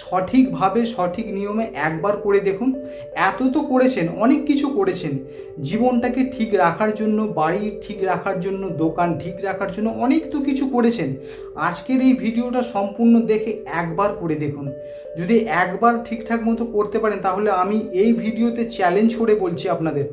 সঠিকভাবে, সঠিক নিয়মে একবার করে দেখুন। এত তো করেছেন, অনেক কিছু করেছেন। জীবনটাকে ঠিক রাখার জন্য, বাড়ি ঠিক রাখার জন্য, দোকান ঠিক রাখার জন্য অনেক তো কিছু করেছেন। আজকের এই ভিডিওটা সম্পূর্ণ দেখে একবার করে দেখুন। যদি একবার ঠিকঠাক মতো করতে পারেন, তাহলে আমি এই ভিডিওতে চ্যালেঞ্জ করে বলছি আপনাদের।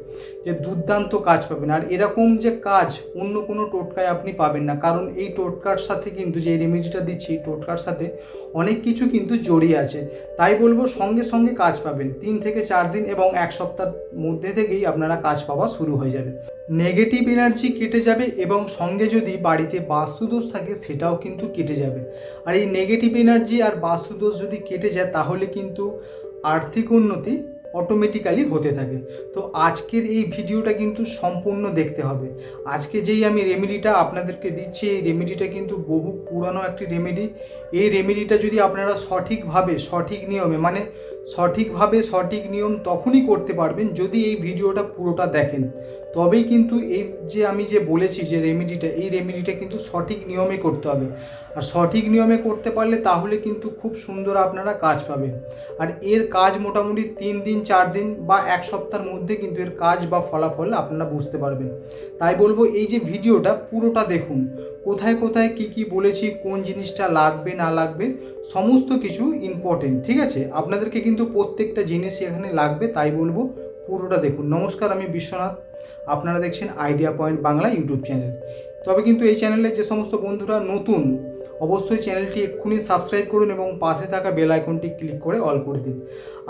যে দুর্দান্ত কাজ পাবেন। আর এরকম যে কাজ অন্য কোনো টোটকায় আপনি পাবেন না। কারণ এই টোটকার সাথে কিন্তু যে রেমেডিটা দিচ্ছি টোটকার সাথে অনেক কিছু কিন্তু জড়িয়ে আছে। তাই বলব সঙ্গে সঙ্গে কাজ পাবেন। তিন থেকে চার দিন এবং এক সপ্তাহ মধ্যে থেকেই আপনারা কাজ পাওয়া শুরু হয়ে যাবে। নেগেটিভ এনার্জি কেটে যাবে এবং সঙ্গে যদি বাড়িতে বাস্তুদোষ থাকে, সেটাও কিন্তু কেটে যাবে। আর এই নেগেটিভ এনার্জি আর বাস্তুদোষ যদি কেটে যায়, তাহলে কিন্তু আর্থিক উন্নতি অটোমেটিক্যালি হতে থাকে। তো আজকের এই ভিডিওটা কিন্তু সম্পূর্ণ দেখতে হবে। আজকে যেই আমি রেমেডিটা আপনাদেরকে দিচ্ছি, এই রেমেডিটা কিন্তু বহু পুরানো একটি রেমেডি এই রেমেডিটা যদি আপনারা সঠিকভাবে, সঠিক নিয়মে মানে সঠিকভাবে সঠিক নিয়ম তখনই করতে পারবেন যদি এই ভিডিওটা পুরোটা দেখেন। তবেই কিন্তু এই যে আমি যে বলেছি যে রেমেডিটা এই রেমেডিটা কিন্তু সঠিক নিয়মে করতে হবে। আর সঠিক নিয়মে করতে পারলে তাহলে কিন্তু খুব সুন্দর আপনারা কাজ পাবেন। আর এর কাজ মোটামুটি তিন দিন, চার দিন বা এক সপ্তাহের মধ্যে কিন্তু এর কাজ বা ফলাফল আপনারা বুঝতে পারবেন। তাই বলব এই যে ভিডিওটা পুরোটা দেখুন। কোথায় কোথায় কি কি বলেছি, কোন জিনিসটা লাগবে, না লাগবে, সমস্ত কিছু ইম্পর্টেন্ট ঠিক আছে? আপনাদেরকে কিন্তু প্রত্যেকটা জিনিস এখানে লাগবে, তাই বলব পুরোটা দেখুন। নমস্কার, আমি বিশ্বনাথ। আপনারা দেখছেন Idea Point Bangla YouTube channel. তবে কিন্তু এই চ্যানেলে যে সমস্ত বন্ধুরা নতুন, অবশ্যই চ্যানেলটি এক্ষুনি সাবস্ক্রাইব করুন এবং পাশে থাকা বেল আইকনটি ক্লিক করে অল করে দিন।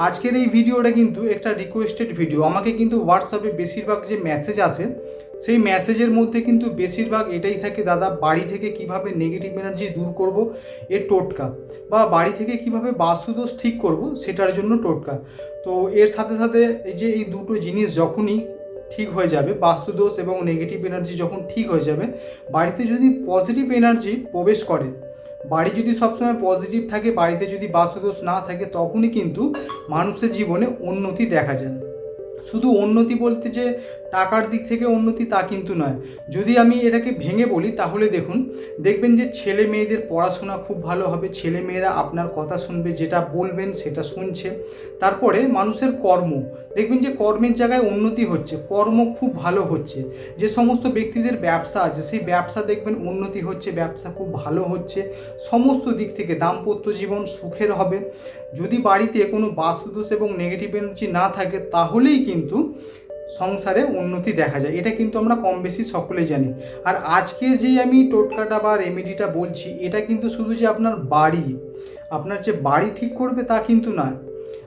আজকের এই ভিডিওটা কিন্তু একটা রিকোয়েস্টেড ভিডিও আমাকে কিন্তু হোয়াটসঅ্যাপে বেশিরভাগ যে মেসেজ আসে সেই মেসেজের মধ্যে কিন্তু বেশিরভাগ এটাই থাকে, দাদা, বাড়ি থেকে কীভাবে নেগেটিভ এনার্জি দূর করব? এর টোটকা বা বাড়ি থেকে কীভাবে বাস্তুদোষ ঠিক করব? সেটার জন্য টোটকা। তো এর সাথে সাথে এই যে এই দুটো জিনিস যখনই ঠিক হয়ে যাবে বাস্তুদোষ এবং নেগেটিভ এনার্জি যখন ঠিক হয়ে যাবে, বাড়িতে যদি পজিটিভ এনার্জি প্রবেশ করে, বাড়ি যদি সবসময় পজিটিভ থাকে, বাড়িতে যদি বাস্তুদোষ না থাকে, তখনই কিন্তু মানুষের জীবনে উন্নতি দেখা যায়। শুধু উন্নতি বলতে যে টাকার দিক থেকে উন্নতি তা কিন্তু নয়। যদি আমি এটাকে ভেঙে বলি, তাহলে দেখুন, দেখবেন যে ছেলে মেয়েদের পড়াশোনা খুব ভালো হবে, ছেলে মেয়েরা আপনার কথা শুনবে, যেটা বলবেন সেটা শুনছে। তারপরে মানুষের কর্ম, দেখবেন যে কর্মের জায়গায় উন্নতি হচ্ছে, কর্ম খুব ভালো হচ্ছে। যে সমস্ত ব্যক্তিদের ব্যবসা আছে, সেই ব্যবসা দেখবেন উন্নতি হচ্ছে, ব্যবসা খুব ভালো হচ্ছে। সমস্ত দিক থেকে দাম্পত্য জীবন সুখের হবে। যদি বাড়িতে কোনো বাস্তুদোষ এবং নেগেটিভ এনার্জি না থাকে, তাহলেই কিন্তু সংসারে উন্নতি দেখা যায়। এটা কিন্তু আমরা কম বেশি সকলেই জানি। আর আজকে যে আমি টোটকাটা বা রেমেডিটা বলছি, এটা কিন্তু শুধু যে আপনার বাড়ি, আপনার যে বাড়ি ঠিক করবে তা কিন্তু না।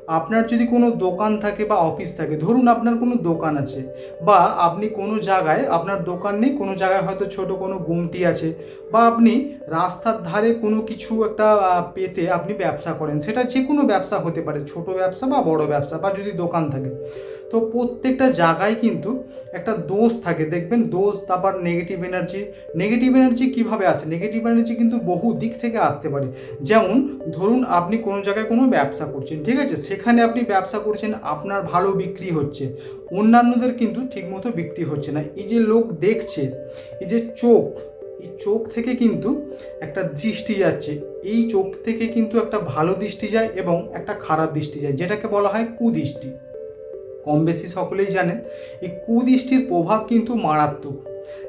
আপনার যদি কোনো দোকান থাকে বা অফিস থাকে, ধরুন আপনার কোনো দোকান আছে, বা আপনি কোনো জায়গায়, আপনার দোকান নেই, কোনো জায়গায় হয়তো ছোট কোনো গুমটি আছে বা আপনি রাস্তার ধারে কোনো কিছু একটা পেতে আপনি ব্যবসা করেন, সেটা যে কোনো ব্যবসা হতে পারে, ছোট ব্যবসা বা বড় ব্যবসা বা যদি দোকান থাকে। তো প্রত্যেকটা জায়গায় কিন্তু একটা দোষ থাকে। দেখবেন দোষ, তারপর নেগেটিভ এনার্জি নেগেটিভ এনার্জি কীভাবে আসে? নেগেটিভ এনার্জি কিন্তু বহু দিক থেকে আসতে পারে। যেমন ধরুন আপনি কোনো জায়গায় কোনো ব্যবসা করছেন, ঠিক আছে? সেখানে আপনি ব্যবসা করছেন, আপনার ভালো বিক্রি হচ্ছে। অন্যান্যদের কিন্তু ঠিকমতো বিক্রি হচ্ছে না। এই যে লোক দেখছে, এই যে চোখ এই চোখ থেকে কিন্তু একটা দৃষ্টি যাচ্ছে। এই চোখ থেকে কিন্তু একটা ভালো দৃষ্টি যায় এবং একটা খারাপ দৃষ্টি যায়, যেটাকে বলা হয় কুদৃষ্টি। কম বেশি সকলেই জানেন, এই কুদৃষ্টির প্রভাব কিন্তু মারাত্মক।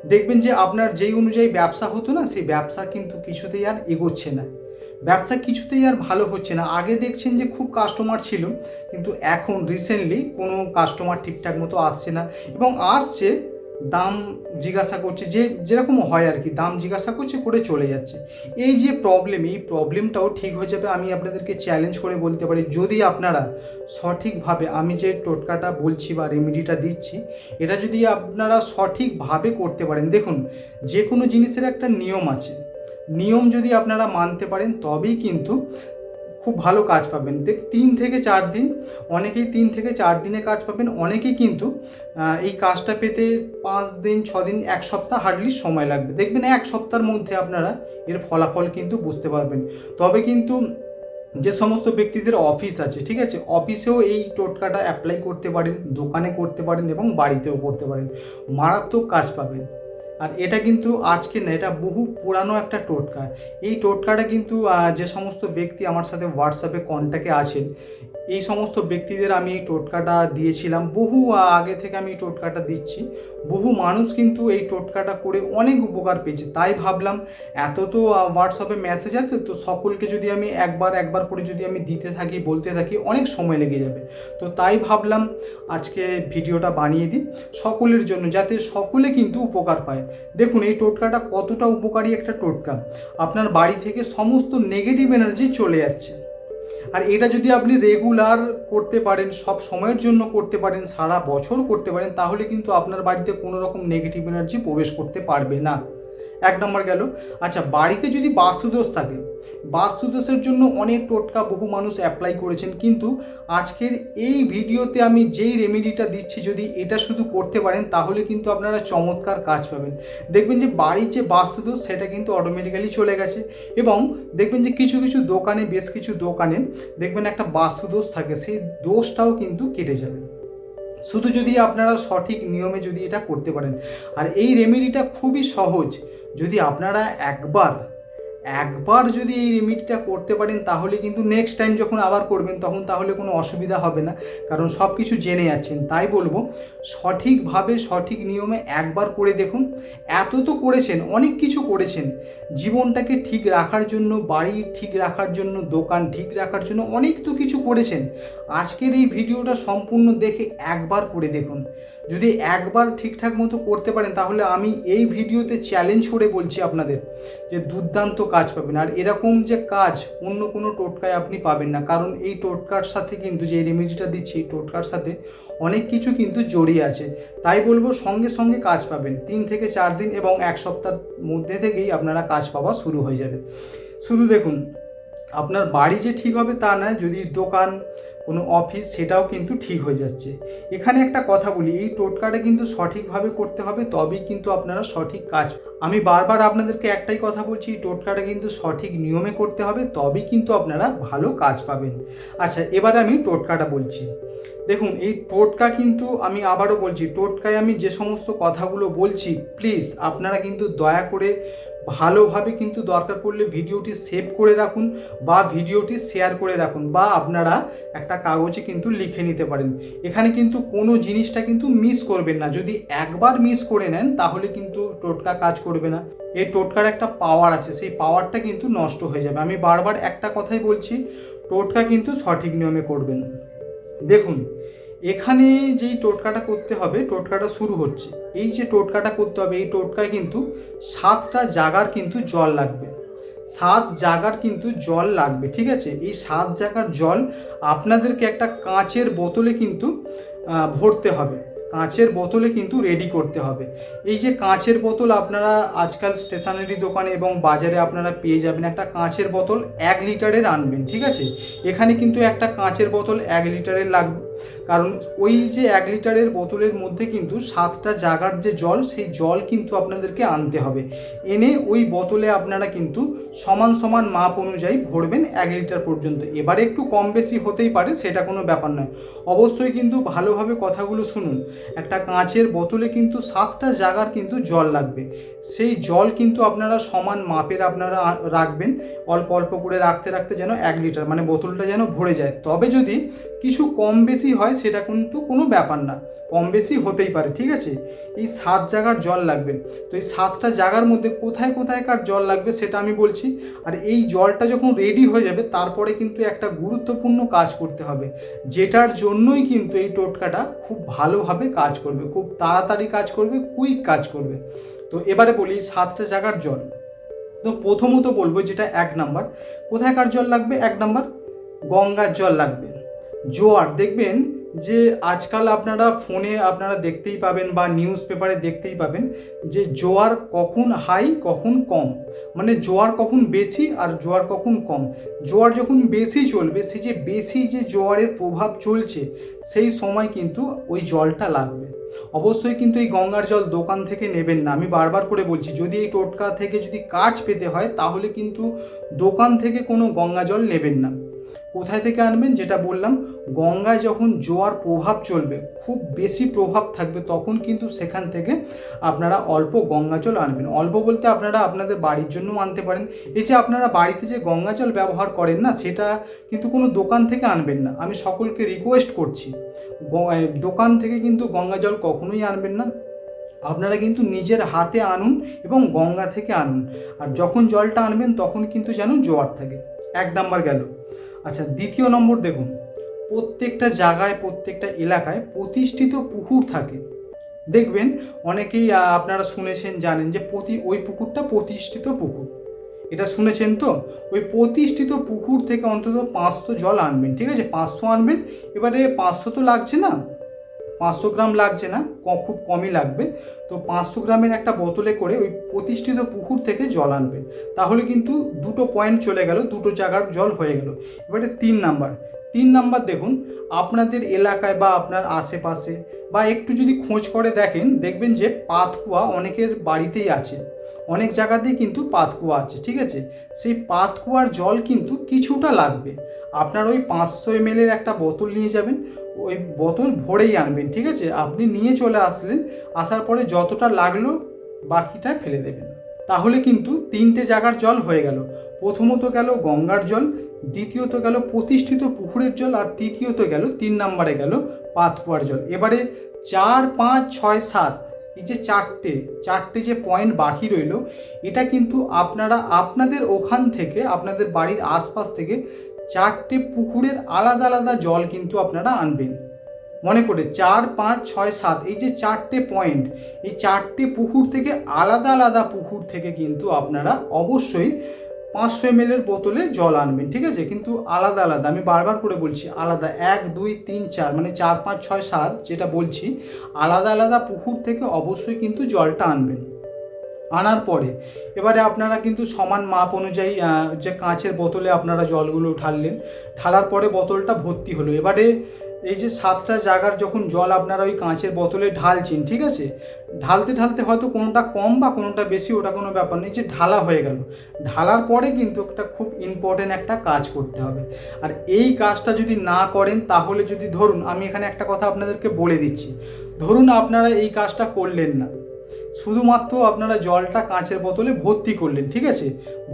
দেখবেন যে আপনার যেই অনুযায়ী ব্যবসা হতো না, সেই ব্যবসা কিন্তু কিছুতেই আর এগোচ্ছে না। ব্যবসা কিছুতেই আর ভালো হচ্ছে না। আগে দেখছেন যে খুব কাস্টমার ছিল, কিন্তু এখন রিসেন্টলি কোনো কাস্টমার ঠিকঠাক মতো আসছে না এবং আসছে দাম জিজ্ঞাসা করছে, যে যেরকম হয় আর কি, দাম জিজ্ঞাসা করছে, করে চলে যাচ্ছে। এই যে প্রবলেম এই প্রবলেমটাও ঠিক হয়ে যাবে, আমি আপনাদেরকে চ্যালেঞ্জ করে বলতে পারি। যদি আপনারা সঠিকভাবে, আমি যে টোটকাটা বলছি বা রেমেডিটা দিচ্ছি, এটা যদি আপনারা সঠিকভাবে করতে পারেন, দেখুন, যে কোনো জিনিসের একটা নিয়ম আছে। নিয়ম যদি আপনারা মানতে পারেন, তবেই কিন্তু খুব ভালো কাজ পাবেন। তিন থেকে চার দিন, অনেকেই তিন থেকে চার দিনে কাজ পাবেন, অনেকেই কিন্তু এই কাজটা পেতে পাঁচ দিন, ছ দিন, এক সপ্তাহ হার্ডলি সময় লাগবে। দেখবেন এক সপ্তাহের মধ্যে আপনারা এর ফলাফল কিন্তু বুঝতে পারবেন। তবে কিন্তু যে সমস্ত ব্যক্তিদের অফিস আছে, ঠিক আছে, অফিসেও এই টোটকাটা অ্যাপ্লাই করতে পারেন, দোকানে করতে পারেন এবং বাড়িতেও করতে পারেন। মারাত্মক কাজ পাবেন। আর এটা কিন্তু আজকে না, এটা বহু পুরানো একটা টোটকা। এই টোটকাটা কিন্তু যে সমস্ত ব্যক্তি আমার সাথে হোয়াটসঅ্যাপে কন্ট্যাক্টে আছেন এই সমস্ত ব্যক্তিদের আমি এই টোটকাটা দিয়েছিলাম। বহু আগে থেকে আমি এই টোটকাটা দিচ্ছি। বহু মানুষ কিন্তু এই টোটকাটা করে অনেক উপকার পেয়েছে। তাই ভাবলাম, এত তো হোয়াটসঅ্যাপে মেসেজ আছে, তো সকলকে যদি আমি একবার একবার করে যদি আমি দিতে থাকি, বলতে থাকি, অনেক সময় লেগে যাবে। তো তাই ভাবলাম, আজকে ভিডিওটা বানিয়ে দিই সকলের জন্য, যাতে সকলে কিন্তু উপকার পায়। দেখুন, এই টোটকাটা কতটা উপকারী একটা টোটকা। আপনার বাড়ি থেকে সমস্ত নেগেটিভ এনার্জি চলে যাচ্ছে। আর এটা যদি আপনি রেগুলার করতে পারেন, সব সময়ের জন্য করতে পারেন, সারা বছর করতে পারেন, তাহলে কিন্তু আপনার বাড়িতে কোনো রকম নেগেটিভ এনার্জি প্রবেশ করতে পারবে না। এক নম্বর গেল আচ্ছা বাড়িতে যদি বাস্তুদোষ থাকে, বাস্তুদোষের জন্য অনেক টোটকা বহু মানুষ অ্যাপ্লাই করেছেন, কিন্তু আজকের এই ভিডিওতে আমি যেই রেমেডিটা দিচ্ছি, যদি এটা শুধু করতে পারেন, তাহলে কিন্তু আপনারা চমৎকার কাজ পাবেন। দেখবেন যে বাড়ির যে বাস্তুদোষ, সেটা কিন্তু অটোমেটিক্যালি চলে গেছে এবং দেখবেন যে কিছু কিছু দোকানে, বেশ কিছু দোকানে দেখবেন একটা বাস্তুদোষ থাকে, সেই দোষটাও কিন্তু কেটে যাবে। শুধু যদি আপনারা সঠিক নিয়মে যদি এটা করতে পারেন, আর এই রেমেডিটা খুবই সহজ। যদি আপনারা একবার একবার যদি এই রেমেডিটা করতে পারেন, তাহলে কিন্তু নেক্সট টাইম যখন আবার করবেন, তখন তাহলে কোনো অসুবিধা হবে না। কারণ সব কিছু জেনে যাচ্ছেন তাই বলব, সঠিকভাবে সঠিক নিয়মে একবার করে দেখুন। এত তো করেছেন, অনেক কিছু করেছেন। জীবনটাকে ঠিক রাখার জন্য, বাড়ি ঠিক রাখার জন্য, দোকান ঠিক রাখার জন্য অনেক তো কিছু করেছেন। আজকের এই ভিডিওটা সম্পূর্ণ দেখে একবার করে দেখুন। যদি একবার ঠিকঠাক মতো করতে পারেন, তাহলে আমি এই ভিডিওতে চ্যালেঞ্জ করে বলছি আপনাদের যে দুর্দান্ত কাজ পাবেন। আর এরকম যে কাজ অন্য কোনো টোটকায় আপনি পাবেন না, কারণ এই টোটকার সাথে কিন্তু যে রেমেডিটা দিচ্ছি, এই টোটকার সাথে অনেক কিছু কিন্তু জড়িয়ে আছে। তাই বলব, সঙ্গে সঙ্গে কাজ পাবেন। তিন থেকে চার দিন এবং এক সপ্তাহ মধ্যে থেকেই আপনারা কাজ পাওয়া শুরু হয়ে যাবে। শুধু দেখুন, আপনার বাড়ি যে ঠিক হবে তা নয়, যদি দোকান কোনো অফিস সেটাও কিন্তু ঠিক হয়ে যাচ্ছে। এখানে একটা কথা বলি, এই টোটকাটা কিন্তু সঠিকভাবে করতে হবে, তবেই কিন্তু আপনারা সঠিক কাজ আমি বারবার আপনাদেরকে একটাই কথা বলছি, এই টোটকাটা কিন্তু সঠিক নিয়মে করতে হবে, তবেই কিন্তু আপনারা ভালো কাজ পাবেন। আচ্ছা এবারে আমি টোটকাটা বলছি। দেখুন, এই টোটকা কিন্তু আমি আবারও বলছি টোটকায় আমি যে সমস্ত কথাগুলো বলছি প্লিজ আপনারা কিন্তু দয়া করে ভালোভাবে কিন্তু দরকার পড়লে ভিডিওটি সেভ করে রাখুন বা ভিডিওটি শেয়ার করে রাখুন বা আপনারা একটা কাগজে কিন্তু লিখে নিতে পারেন। এখানে কিন্তু কোনো জিনিসটা কিন্তু মিস করবেন না। যদি একবার মিস করে নেন, তাহলে কিন্তু টোটকা কাজ করবে না। এই টোটকার একটা পাওয়ার আছে, সেই পাওয়ারটা কিন্তু নষ্ট হয়ে যাবে। আমি বারবার একটা কথাই বলছি, টোটকা কিন্তু সঠিক নিয়মে করবেন। দেখুন এখানে যেই টোটকাটা করতে হবে, টোটকাটা শুরু হচ্ছে। এই যে টোটকাটা করতে হবে, এই টোটকায় কিন্তু সাতটা জাগার কিন্তু জল লাগবে। সাত জাগার কিন্তু জল লাগবে, ঠিক আছে? এই সাত জাগার জল আপনাদেরকে একটা কাঁচের বোতলে কিন্তু ভরতে হবে। কাঁচের বোতলে কিন্তু রেডি করতে হবে। এই যে কাঁচের বোতল আপনারা আজকাল স্টেশনারি দোকানে এবং বাজারে আপনারা পেয়ে যাবেন, একটা কাঁচের বোতল এক লিটারের আনবেন, ঠিক আছে? এখানে কিন্তু একটা কাঁচের বোতল এক লিটারের লাগবে। কারণ ওই যে এক লিটারের বোতলের মধ্যে কিন্তু সাতটা জাগার যে জল, সেই জল কিন্তু আপনাদেরকে আনতে হবে। এনে ওই বোতলে আপনারা কিন্তু সমান সমান মাপ অনুযায়ী ভরবেন এক লিটার পর্যন্ত। এবারে একটু কম বেশি হতেই পারে, সেটা কোনো ব্যাপার নয়। অবশ্যই কিন্তু ভালোভাবে কথাগুলো শুনুন। একটা কাঁচের বোতলে কিন্তু সাতটা জাগার কিন্তু জল লাগবে। সেই জল কিন্তু আপনারা সমান মাপের আপনারা রাখবেন। অল্প অল্প করে রাখতে রাখতে যেন এক লিটার মানে বোতলটা যেন ভরে যায়। তবে যদি কিছু কম বেশি হয় সেটা কিন্তু কোনো ব্যাপার না, কম বেশি হতেই পারে, ঠিক আছে? এই সাত জায়গার জল লাগবে। তো এই সাতটা জায়গার মধ্যে কোথায় কোথায়কার জল লাগবে সেটা আমি বলছি। আর এই জলটা যখন রেডি হয়ে যাবে, তারপরে কিন্তু একটা গুরুত্বপূর্ণ কাজ করতে হবে। যেটার জন্যই কিন্তু এই টোটকাটা খুব ভালোভাবে কাজ করবে, খুব তাড়াতাড়ি কাজ করবে কুইক কাজ করবে। তো এবারে বলি সাতটা জায়গার জল। তো প্রথমত বলব যেটা এক নাম্বার। কোথায়কার জল লাগবে? এক নাম্বার গঙ্গার জল লাগবে। জোয়ার। দেখবেন যে আজকাল আপনারা ফোনে আপনারা দেখতেই পাবেন বা নিউজ পেপারে দেখতেই পাবেন যে জোয়ার কখন হাই কখন কম। মানে জোয়ার কখন বেশি আর জোয়ার কখন কম। জোয়ার যখন বেশি চলবে, সেই যে বেশি যে জোয়ারের প্রভাব চলছে, সেই সময় কিন্তু ওই জলটা লাগবে। অবশ্যই কিন্তু এই গঙ্গার জল দোকান থেকে নেবেন না। আমি বারবার করে বলছি, যদি এই টোটকা থেকে যদি কাজ পেতে হয়, তাহলে কিন্তু দোকান থেকে কোনো গঙ্গা জল নেবেন না। কোথায় থেকে আনবেন? যেটা বললাম, গঙ্গায় যখন জোয়ার প্রভাব চলবে, খুব বেশি প্রভাব থাকবে, তখন কিন্তু সেখান থেকে আপনারা অল্প গঙ্গা জল আনবেন। অল্প বলতে আপনারা আপনাদের বাড়ির জন্য আনতে পারেন। এই যে আপনারা বাড়িতে যে গঙ্গা জল ব্যবহার করেন না, সেটা কিন্তু কোনো দোকান থেকে আনবেন না। আমি সকলকে রিকোয়েস্ট করছি দোকান থেকে কিন্তু গঙ্গা জল কখনোই আনবেন না। আপনারা কিন্তু নিজের হাতে আনুন এবং গঙ্গা থেকে আনুন। আর যখন জলটা আনবেন, তখন কিন্তু যেন জোয়ার থাকে। এক নাম্বার গেল। আচ্ছা দ্বিতীয় নম্বর দেখুন। প্রত্যেকটা জায়গায়, প্রত্যেকটা এলাকায় প্রতিষ্ঠিত পুকুর থাকে। দেখবেন অনেকেই আপনারা শুনেছেন, জানেন যে প্রতি, ওই পুকুরটা প্রতিষ্ঠিত পুকুর। এটা শুনেছেন তো? ওই প্রতিষ্ঠিত পুকুর থেকে অন্তত পাঁচশো জল আনবেন, ঠিক আছে? পাঁচশো আনবেন, এবারে পাঁচশো তো লাগছে না? পাঁচশো গ্রাম লাগছে না খুব কমই লাগবে। তো পাঁচশো গ্রামের একটা বোতলে করে ওই প্রতিষ্ঠিত পুকুর থেকে জল আনবে। তাহলে কিন্তু দুটো পয়েন্ট চলে গেল, দুটো জায়গার জল হয়ে গেল। এবারে তিন নাম্বার। তিন নাম্বার দেখুন, আপনাদের এলাকায় বা আপনার আশেপাশে বা একটু যদি খোঁজ করে দেখেন, দেখবেন যে পাতকুয়া অনেকের বাড়িতেই আছে। অনেক জায়গাতেই কিন্তু পাতকুয়া আছে, ঠিক আছে? সেই পাতকুয়ার জল কিন্তু কিছুটা লাগবে। আপনার ওই পাঁচশো এম এর একটা বোতল নিয়ে যাবেন, ওই বোতল ভরেই আনবেন, ঠিক আছে? আপনি নিয়ে চলে আসলেন, আসার পরে যতটা লাগল বাকিটা ফেলে দেবেন। তাহলে কিন্তু তিনটে জায়গার জল হয়ে গেল। প্রথমত গেল গঙ্গার জল, দ্বিতীয়ত গেল প্রতিষ্ঠিত পুকুরের জল, আর তৃতীয়ত গেল তিন নম্বরে গেল পাতকুয়ার জল। এবারে চার, পাঁচ, ছয়, সাত, এই যে চারটে চারটে যে পয়েন্ট বাকি রইল, এটা কিন্তু আপনারা, আপনাদের ওখান থেকে, আপনাদের বাড়ির আশপাশ থেকে চারটে পুকুরের আলাদা আলাদা জল কিন্তু আপনারা আনবেন। মনে করে চার, পাঁচ, ছয়, সাত, এই যে চারটে পয়েন্ট, এই চারটে পুকুর থেকে আলাদা আলাদা পুকুর থেকে কিন্তু আপনারা অবশ্যই পাঁচশো এম এর বোতলে জল আনবেন, ঠিক আছে? কিন্তু আলাদা আলাদা, আমি বারবার করে বলছি, আলাদা এক, দুই, তিন, চার মানে চার, পাঁচ, ছয়, সাত যেটা বলছি, আলাদা আলাদা পুকুর থেকে অবশ্যই কিন্তু জলটা আনবেন। আনার পরে। এবারে আপনারা কিন্তু সমান মাপ অনুযায়ী যে কাঁচের বোতলে আপনারা জলগুলো ঢাললেন, ঢালার পরে বোতলটা ভর্তি হলো। এবারে এই যে সাতটা জায়গার যখন জল আপনারা ওই কাঁচের বোতলে ঢালছেন, ঠিক আছে? ঢালতে ঢালতে হয়তো কোনোটা কম বা কোনোটা বেশি, ওটা কোনো ব্যাপার নেই, যে ঢালা হয়ে গেল। ঢালার পরে কিন্তু একটা খুব ইম্পর্টেন্ট একটা কাজ করতে হবে। আর এই কাজটা যদি না করেন, তাহলে যদি ধরুন, আমি এখানে একটা কথা আপনাদেরকে বলে দিচ্ছি। ধরুন আপনারা এই কাজটা করলেন না। শুধুমাত্র আপনারা জলটা কাঁচের বোতলে ভর্তি করলেন, ঠিক আছে?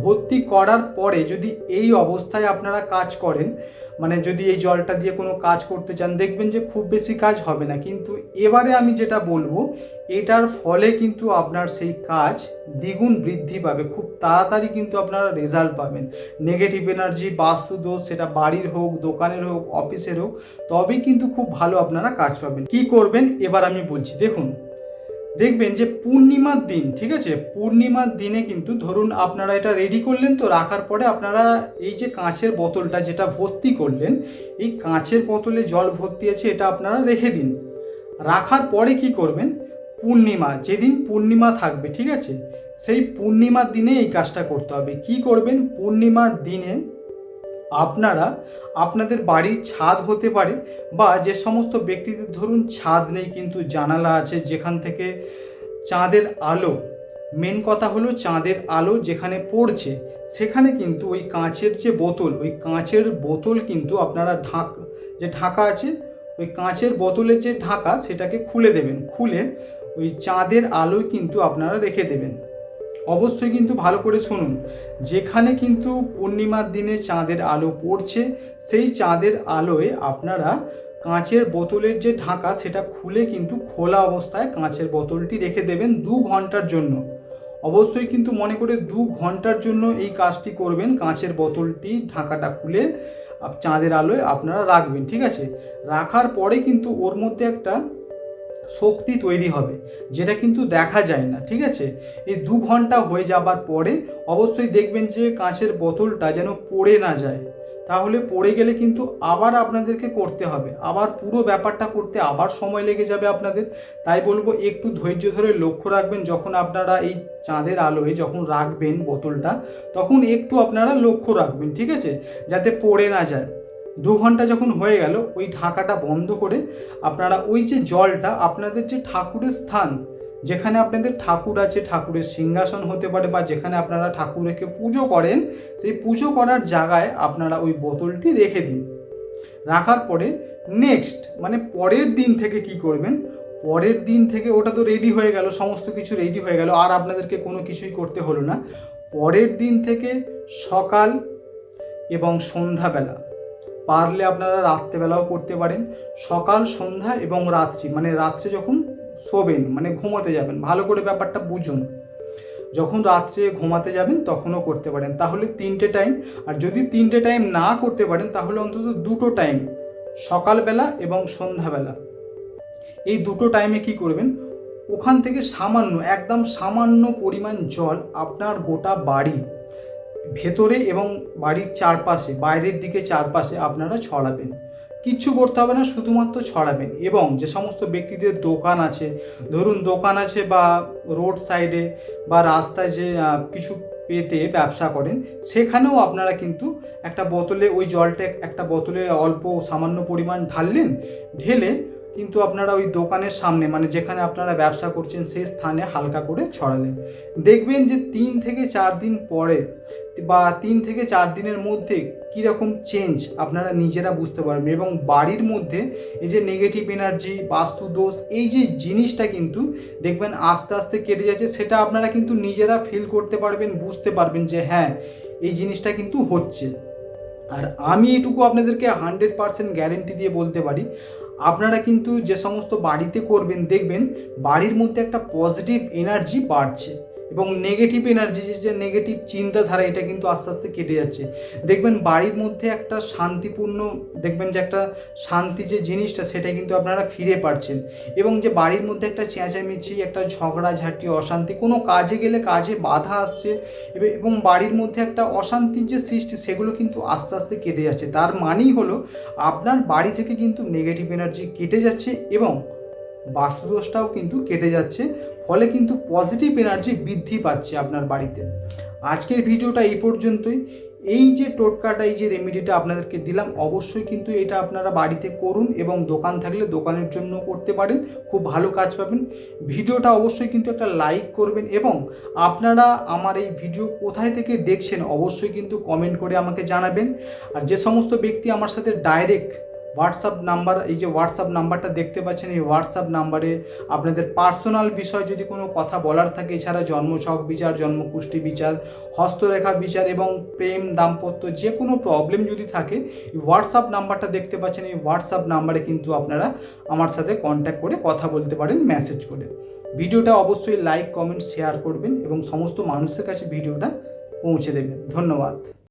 ভর্তি করার পরে যদি এই অবস্থায় আপনারা কাজ করেন মানে যদি এই জলটা দিয়ে কোনো কাজ করতে চান, দেখবেন যে খুব বেশি কাজ হবে না। কিন্তু এবারে আমি যেটা বলব, এটার ফলে কিন্তু আপনার সেই কাজ দ্বিগুণ বৃদ্ধি পাবে। খুব তাড়াতাড়ি কিন্তু আপনারা রেজাল্ট পাবেন। নেগেটিভ এনার্জি বাস্তু দোষ সেটা বাড়ির হোক, দোকানের হোক, অফিসের হোক, তবেই কিন্তু খুব ভালো আপনারা কাজ পাবেন। কি করবেন? এবার আমি বলছি, দেখুন দেখবেন যে পূর্ণিমার দিন, ঠিক আছে? পূর্ণিমার দিনে কিন্তু ধরুন আপনারা এটা রেডি করলেন তো, রাখার পরে আপনারা এই যে কাঁচের বোতলটা যেটা ভর্তি করলেন, এই কাঁচের বোতলে জল ভর্তি আছে এটা আপনারা রেখে দিন। রাখার পরে কি করবেন? পূর্ণিমা, যেদিন পূর্ণিমা থাকবে, ঠিক আছে? সেই পূর্ণিমার দিনে এই কাজটা করতে হবে। কি করবেন? পূর্ণিমার দিনে আপনারা আপনাদের বাড়ির ছাদ হতে পারে বা যে সমস্ত ব্যক্তিদের ধরুন ছাদ নেই কিন্তু জানালা আছে যেখান থেকে চাঁদের আলো মেন কথা হলো চাঁদের আলো যেখানে পড়ছে, সেখানে কিন্তু ওই কাঁচের যে বোতল, ওই কাঁচের বোতল কিন্তু আপনারা ঢাক, যে ঢাকা আছে, ওই কাঁচের বোতলের যে ঢাকা সেটাকে খুলে দেবেন, খুলে ওই চাঁদের আলোয় কিন্তু আপনারা রেখে দেবেন। অবশ্যই কিন্তু ভালো করে শুনুন। যেখানে কিন্তু পূর্ণিমার দিনে চাঁদের আলো পড়ছে, সেই চাঁদের আলোয় আপনারা কাঁচের বোতলের যে ঢাকা, সেটা খুলে কিন্তু খোলা অবস্থায় কাঁচের বোতলটি রেখে দেবেন দু ঘণ্টার জন্য। অবশ্যই কিন্তু মনে করে দু ঘণ্টার জন্য এই কাজটি করবেন। কাঁচের বোতলটি ঢাকাটা খুলে চাঁদের আলোয় আপনারা রাখবেন, ঠিক আছে? রাখার পরে কিন্তু ওর মধ্যে একটা শক্তি তৈরি হবে, যেটা কিন্তু দেখা যায় না, ঠিক আছে? এই দু ঘণ্টা হয়ে যাবার পরে অবশ্যই দেখবেন যে কাঁচের বোতলটা যেন পড়ে না যায়। তাহলে পড়ে গেলে কিন্তু আবার আপনাদেরকে করতে হবে। আবার পুরো ব্যাপারটা করতে আবার সময় লেগে যাবে আপনাদের। তাই বলব, একটু ধৈর্য ধরে লক্ষ্য রাখবেন, যখন আপনারা এই চাঁদের আলোয় যখন রাখবেন বোতলটা, তখন একটু আপনারা লক্ষ্য রাখবেন, ঠিক আছে? যাতে পড়ে না যায়। দু ঘণ্টা যখন হয়ে গেল, ওই ঢাকাটা বন্ধ করে আপনারা ওই যে জলটা, আপনাদের যে ঠাকুরের স্থান, যেখানে আপনাদের ঠাকুর আছে, ঠাকুরের সিংহাসন হতে পারে বা যেখানে আপনারা ঠাকুরকে পুজো করেন, সেই পুজো করার জায়গায় আপনারা ওই বোতলটি রেখে দিন। রাখার পরে নেক্সট মানে পরের দিন থেকে কি করবেন? পরের দিন থেকে ওটা তো রেডি হয়ে গেল, সমস্ত কিছু রেডি হয়ে গেল, আর আপনাদেরকে কোনো কিছুই করতে হলো না। পরের দিন থেকে সকাল এবং সন্ধ্যাবেলা পারলে আপনারা রাত্রেবেলাও করতে পারেন। সকাল, সন্ধ্যা এবং রাত্রি মানে রাত্রে যখন শোবেন মানে ঘুমাতে যাবেন, ভালো করে ব্যাপারটা বুঝুন। যখন রাত্রে ঘুমাতে যাবেন, তখনও করতে পারেন। তাহলে তিনটে টাইম আর যদি তিনটে টাইম না করতে পারেন, তাহলে অন্তত দুটো টাইম সকালবেলা এবং সন্ধ্যাবেলা। এই দুটো টাইমে কি করবেন? ওখান থেকে সামান্য, একদম সামান্য পরিমাণ জল আপনার গোটা বাড়ি ভেতরে এবং বাড়ির চারপাশে, বাইরের দিকে চারপাশে আপনারা ছড়াবেন। কিচ্ছু করতে হবে না, শুধুমাত্র ছড়াবেন এবং যে সমস্ত ব্যক্তিদের দোকান আছে, ধরুন দোকান আছে বা রোড সাইডে বা রাস্তায় যে কিছু পেতে ব্যবসা করেন, সেখানেও আপনারা কিন্তু একটা বোতলে ওই জলটা একটা বোতলে অল্প সামান্য পরিমাণ ঢাললেন, ঢেলে কিন্তু আপনারা ওই দোকানের সামনে মানে যেখানে আপনারা ব্যবসা করছেন সেই স্থানে হালকা করে ছড়ালেন। দেখবেন যে তিন থেকে চার দিন পরে বা তিন থেকে চার দিনের মধ্যে কীরকম চেঞ্জ আপনারা নিজেরা বুঝতে পারবেন এবং বাড়ির মধ্যে এই যে নেগেটিভ এনার্জি বাস্তু দোষ এই যে জিনিসটা কিন্তু দেখবেন আস্তে আস্তে কেটে যাচ্ছে, সেটা আপনারা কিন্তু নিজেরা ফিল করতে পারবেন, বুঝতে পারবেন যে হ্যাঁ এই জিনিসটা কিন্তু হচ্ছে। আর আমি এটুকু আপনাদেরকে হান্ড্রেড পারসেন্ট গ্যারেন্টি দিয়ে বলতে পারি আপনারা কিন্তু যে সমস্ত বাড়িতে করবেন দেখবেন বাড়ির মধ্যে একটা পজিটিভ এনার্জি বাড়ছে। এবং নেগেটিভ এনার্জি যে নেগেটিভ চিন্তাধারা, এটা কিন্তু আস্তে আস্তে কেটে যাচ্ছে। দেখবেন বাড়ির মধ্যে একটা শান্তিপূর্ণ, দেখবেন যে একটা শান্তি যে জিনিসটা, সেটা কিন্তু আপনারা ফিরে পাচ্ছেন। এবং যে বাড়ির মধ্যে একটা চেঁচামেচি, একটা ঝগড়াঝাটি, অশান্তি, কোনো কাজে গেলে কাজে বাধা আসছে, এবে- বাড়ির মধ্যে একটা অশান্তির যে সৃষ্টি, সেগুলো কিন্তু আস্তে আস্তে কেটে যাচ্ছে। তার মানেই হলো, আপনার বাড়ি থেকে কিন্তু নেগেটিভ এনার্জি কেটে যাচ্ছে এবং বাস্তুদোষটাও কিন্তু কেটে যাচ্ছে। ফলে কিন্তু পজিটিভ এনার্জি বৃদ্ধি পাচ্ছে আপনার বাড়িতে। আজকের ভিডিওটা এই পর্যন্তই। এই যে টোটকাটা, এই যে রেমেডিটা আপনাদেরকে দিলাম, অবশ্যই কিন্তু এটা আপনারা বাড়িতে করুন এবং দোকান থাকলে দোকানের জন্য করতে পারেন। খুব ভালো কাজ পাবেন। ভিডিওটা অবশ্যই কিন্তু একটা লাইক করবেন এবং আপনারা আমার এই ভিডিও কোথায় থেকে দেখছেন, অবশ্যই কিন্তু কমেন্ট করে আমাকে জানাবেন। আর যে সমস্ত ব্যক্তি আমার সাথে ডাইরেক্ট হোয়াটসঅ্যাপ নাম্বার এই যে হোয়াটসঅ্যাপ নাম্বারটা দেখতে পাচ্ছেন, এই হোয়াটসঅ্যাপ নাম্বারে আপনাদের পার্সোনাল বিষয় যদি কোনো কথা বলার থাকে, এছাড়া জন্মছক বিচার জন্মকুষ্টি বিচার, হস্তরেখা বিচার এবং প্রেম, দাম্পত্য যে কোনো প্রবলেম যদি থাকে হোয়াটসঅ্যাপ নাম্বারটা দেখতে পাচ্ছেন, এই হোয়াটসঅ্যাপ নাম্বারে কিন্তু আপনারা আমার সাথে কন্ট্যাক্ট করে কথা বলতে পারেন মেসেজ করে। ভিডিওটা অবশ্যই লাইক কমেন্ট শেয়ার করবেন এবং সমস্ত মানুষের কাছে ভিডিওটা পৌঁছে দেবেন। ধন্যবাদ।